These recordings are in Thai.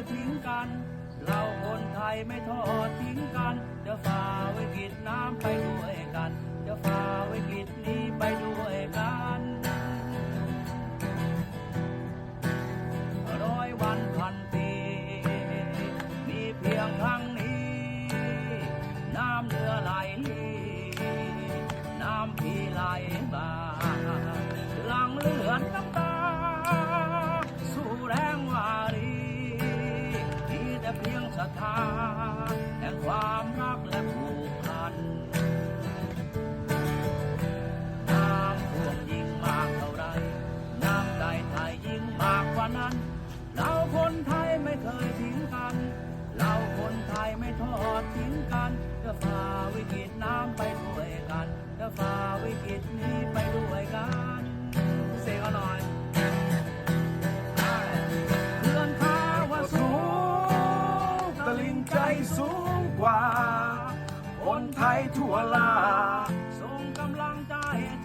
กัน เราคนไทยไม่ทอดทิ้งกัน จะฝ่าวิกฤตน้ำไปด้วยกัน จะฝ่าวิกฤตนี้ไปด้วยกันร้อยวันพันปี มีเพียงครั้งนี้ น้ำเรือไหลน้ำพีไหลมา ศรัทธาแห่งความรักและผูกพันน้ำท่วมยิ่งมากเท่าไร น้ำใจไทยยิ่งมากกว่านั้น เราคนไทยไม่เคยทิ้งกัน เราคนไทยไม่ทอดทิ้งกัน จะฝ่าวิกฤตน้ำไปด้วยกัน จะฝ่าวิกฤตนี้ ใจสูงกว่า คนไทยทั่วลา ส่งกำลังใจ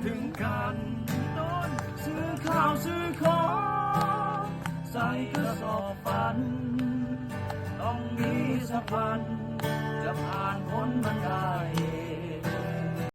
ถึงกันต้นซื้อข้าวซื้อของใส่กระสอบฝัน ต้องมีสักวันจะผ่านพ้นมันได้